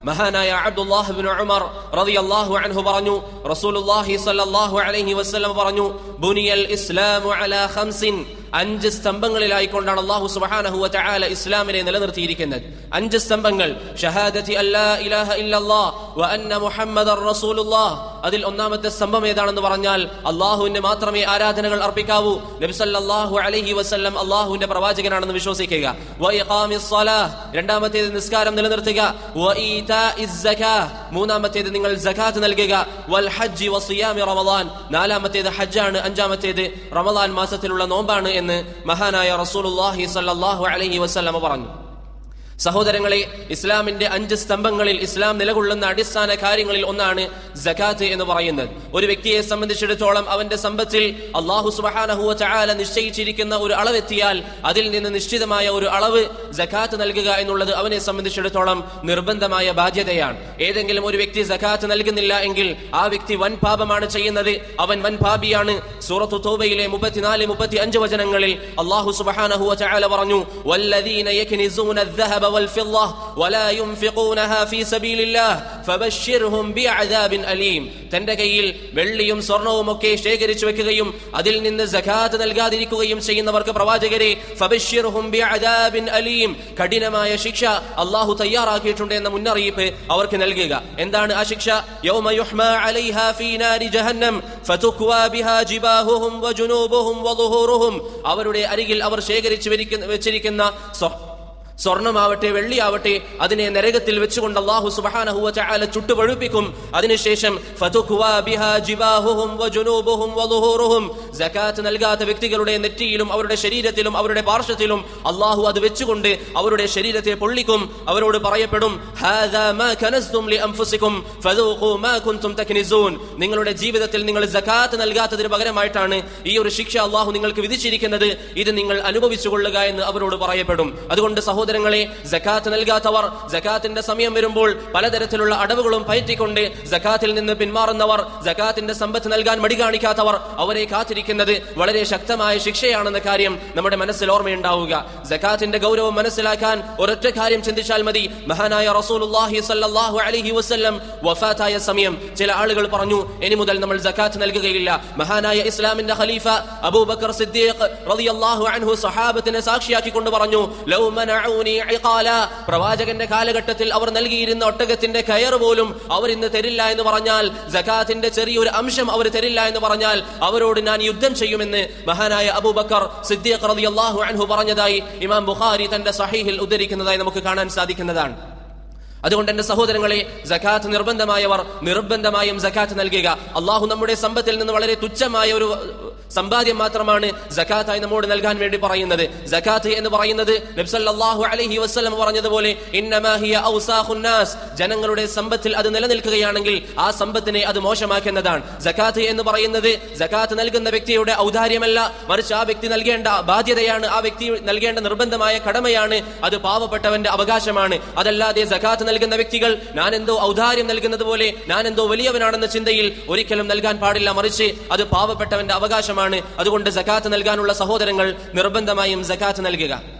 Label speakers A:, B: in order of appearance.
A: മഹാനായ Abdullah bin Umar റളിയല്ലാഹു അൻഹു പറഞ്ഞു റസൂലുള്ളാഹി സ്വല്ലല്ലാഹു അലൈഹി വസല്ലം പറഞ്ഞു ബുനിയൽ ഇസ്ലാമു അലാ ഖംസിൻ അഞ്ച് സ്തംഭങ്ങളിലായിക്കൊണ്ടാണ് അള്ളാഹു സുബ്ഹാനഹു വ തആല ഇസ്ലാമിനെ നിലനിർത്തിയിരിക്കുന്നത്. അഞ്ച് സ്തംഭങ്ങൾ. ഷഹാദത്തി അല്ലാ ഇലാഹ ഇല്ലല്ലാഹ് വ അന്ന മുഹമ്മദർ റസൂലുള്ളാഹ് അതിൽ ഒന്നാമത്തെ സ്തംഭം ഏതാണെന്ന് പറഞ്ഞാൽ അള്ളാഹുവിന് മാത്രമേ ആരാധനകൾ അർപ്പിക്കാവൂ. നബി സല്ലല്ലാഹു അലൈഹി വസല്ലം അള്ളാഹുവിന്റെ പ്രവാചകനാണെന്ന് വിശ്വസിക്കുക. രണ്ടാമത്തേത് നിസ്കാരം നിലനിർത്തുക. മൂന്നാമത്തേത് നിങ്ങൾ സകാത്ത് നൽകുക. വൽ ഹജ്ജി വസിയാമി റമദാൻ. നാലാമത്തേത് ഹജ്ജാണ്. അഞ്ചാമത്തേത് റമദാൻ മാസത്തിലുള്ള നോമ്പാണ് എന്ന് മഹാനായ റസൂലുള്ളാഹി സ്വല്ലല്ലാഹു അലൈഹി വസല്ലം പറഞ്ഞു. സഹോദരങ്ങളെ ഇസ്ലാമിന്റെ അഞ്ച് സ്തംഭങ്ങളിൽ ഇസ്ലാം നിലകൊള്ളുന്ന അടിസ്ഥാന കാര്യങ്ങളിൽ ഒന്നാണ് ജക്കാത്ത് എന്ന് പറയുന്നത് ഒരു വ്യക്തിയെ സംബന്ധിച്ചിടത്തോളം അവന്റെ സമ്പത്തിൽ അള്ളാഹു സുബഹാനഹുവ ചായാല നിശ്ചയിച്ചിരിക്കുന്ന ഒരു അളവെത്തിയാൽ അതിൽ നിന്ന് നിശ്ചിതമായ ഒരു അളവ് ജക്കാത്ത് നൽകുക എന്നുള്ളത് അവനെ സംബന്ധിച്ചിടത്തോളം നിർബന്ധമായ ബാധ്യതയാണ് ഏതെങ്കിലും ഒരു വ്യക്തി ജക്കാത്ത് നൽകുന്നില്ല എങ്കിൽ ആ വ്യക്തി വൻ പാപമാണ് ചെയ്യുന്നത് അവൻ വൻ പാപിയാണ് സൂറത്തു തോബയിലെ മുപ്പത്തിനാല് മുപ്പത്തി അഞ്ച് വചനങ്ങളിൽ അള്ളാഹു സുബഹാനഹുവ ചായാല പറഞ്ഞു വല്ലദീന യക്നിസൂന الذهب والفضة ولا ينفقونها في سبيل الله فبشرهم بعذاب أليم തന്റെ കയ്യിൽ വെള്ളിയും സ്വർണവും ഒക്കെ ശേഖരിച്ചു വെക്കുകയും അതിൽ നിന്ന് സകാത്ത് നൽകാതിരിക്കുകയും ചെയ്യുന്നവർക്ക് പ്രവാചകരെ ഫബശ്ശിർഹും ബിഅദാബിൻ അലീം കഠിനമായ ശിക്ഷ അള്ളാഹു തയ്യാറാക്കിയിട്ടുണ്ട് എന്ന മുന്നറിയിപ്പ് അവർക്ക് നൽകുക എന്താണ് ആ ശിക്ഷ യൗമ യുഹ്മാ അലൈഹാ ഫീ നാരി ജഹന്നം ഫതുക്വാ ബിഹാ ജിബാഹുഹും വജുനൂബുഹും വളുഹൂറുഹും അവരുടെ അരികിൽ അവർ ശേഖരിച്ചു വെച്ചിരിക്കുന്ന സ്വ- സ്വർണമാവട്ടെ വെള്ളിയാവട്ടെ അതിനെ നരകത്തിൽ വെച്ചുകൊണ്ട് അള്ളാഹു സുബഹാനഹുവ ചാല ചുട്ടുപഴുപ്പിക്കും അതിനുശേഷം നൽകാത്ത വ്യക്തികളുടെ നെറ്റിയിലും അവരുടെ ശരീരത്തിലും അവരുടെ പാർശ്വത്തിലും അള്ളാഹു അത് വെച്ചുകൊണ്ട് അവരുടെ ശരീരത്തെ പൊള്ളിക്കും അവരോട് പറയപ്പെടും. നിങ്ങളുടെ ജീവിതത്തിൽ നിങ്ങൾ ജക്കാത്ത് നൽകാത്തതിന് പകരമായിട്ടാണ് ഈ ഒരു ശിക്ഷ അള്ളാഹു നിങ്ങൾക്ക് വിധിച്ചിരിക്കുന്നത്. ഇത് നിങ്ങൾ അനുഭവിച്ചു കൊള്ളുക എന്ന് അവരോട് പറയപ്പെടും. അതുകൊണ്ട് സഹോദരങ്ങളെ ജക്കാത്ത് നൽകാത്തവർ ജക്കാത്തിന്റെ സമയം വരുമ്പോൾ പലതരത്തിലുള്ള അടവുകളും പയറ്റിക്കൊണ്ട് ജക്കാത്തിൽ നിന്ന് പിന്മാറുന്നവർ ജക്കാത്തിന്റെ സമ്പത്ത് നൽകാൻ മടി കാണിക്കാത്തവർ അവരെ കാത്തിരിക്കുന്നത് വളരെ ശക്തമായ ശിക്ഷയാണെന്ന കാര്യം നമ്മുടെ മനസ്സിൽ ഓർമ്മയുണ്ടാവുക. ജക്കാത്തിന്റെ ഗൗരവം മനസ്സിലാക്കാൻ ഒരൊറ്റ കാര്യം ചിന്തിച്ചാൽ മതി. മഹാനായ റസൂലുള്ളാഹി സ്വല്ലല്ലാഹു അലൈഹി വസല്ലം വഫാത്തായ സമയം ചില ആളുകൾ പറഞ്ഞു ഇനി മുതൽ നമ്മൾ ജക്കാത്ത് നൽകുകയില്ല. മഹാനായ ഇസ്ലാമിന്റെ ഖലീഫ അബൂബക്കർ സിദ്ദീഖ് റളിയല്ലാഹു അൻഹു സഹാബത്തിനെ സാക്ഷിയാക്കിക്കൊണ്ട് പറഞ്ഞു പ്രവാചകന്റെ കാലഘട്ടത്തിൽ അവർ നൽകിയിരുന്ന ഒട്ടകത്തിന്റെ കയർ പോലും അവർ ഇന്ന് തരില്ല എന്ന് പറഞ്ഞാൽ ജക്കാത്തിന്റെ ചെറിയൊരു അംശം അവർ തരില്ല എന്ന് പറഞ്ഞാൽ അവരോട് ഞാൻ യുദ്ധം ചെയ്യുമെന്ന് മഹാനായ അബൂബക്കർ സിദ്ദീഖ് റളിയല്ലാഹു അൻഹു പറഞ്ഞതായി ഇമാം ബുഖാരി തന്റെ സഹീഹിൽ ഉദ്ധരിക്കുന്നതായി നമുക്ക് കാണാൻ സാധിക്കുന്നതാണ്. അതുകൊണ്ട് എന്റെ സഹോദരങ്ങളെ ജക്കാത്ത് നിർബന്ധമായവർ നിർബന്ധമായും ജക്കാത്ത് നൽകുക. അള്ളാഹു നമ്മുടെ സമ്പത്തിൽ നിന്ന് വളരെ തുച്ഛമായ ഒരു സമ്പാദ്യം മാത്രമാണ് ജക്കാത്തായി നമ്മോട് നൽകാൻ വേണ്ടി പറയുന്നത്. ജക്കാത്ത് എന്ന് പറയുന്നത് നബ്സല്ലാഹു അലൈഹി വസ്ലം പറഞ്ഞതുപോലെ ജനങ്ങളുടെ സമ്പത്തിൽ അത് നിലനിൽക്കുകയാണെങ്കിൽ ആ സമ്പത്തിനെ അത് മോശമാക്കുന്നതാണ്. ജക്കാത്ത് എന്ന് പറയുന്നത് ജക്കാത്ത് നൽകുന്ന വ്യക്തിയുടെ ഔദാര്യമല്ല. മറിച്ച് ആ വ്യക്തി നൽകേണ്ട ബാധ്യതയാണ് ആ വ്യക്തി നൽകേണ്ട നിർബന്ധമായ കടമയാണ് അത് പാവപ്പെട്ടവന്റെ അവകാശമാണ്. അതല്ലാതെ ജക്കാത്ത് നൽകുന്ന വ്യക്തികൾ ഞാൻ എന്തോ ഔദാര്യം നൽകുന്നത് പോലെ ഞാൻ എന്തോ വലിയവനാണെന്ന ചിന്തയിൽ ഒരിക്കലും നൽകാൻ പാടില്ല. മറിച്ച് അത് പാവപ്പെട്ടവന്റെ അവകാശമാണ്. അതുകൊണ്ട് ജക്കാത്ത് നൽകാനുള്ള സഹോദരങ്ങൾ നിർബന്ധമായും ജക്കാത്ത് നൽകുക.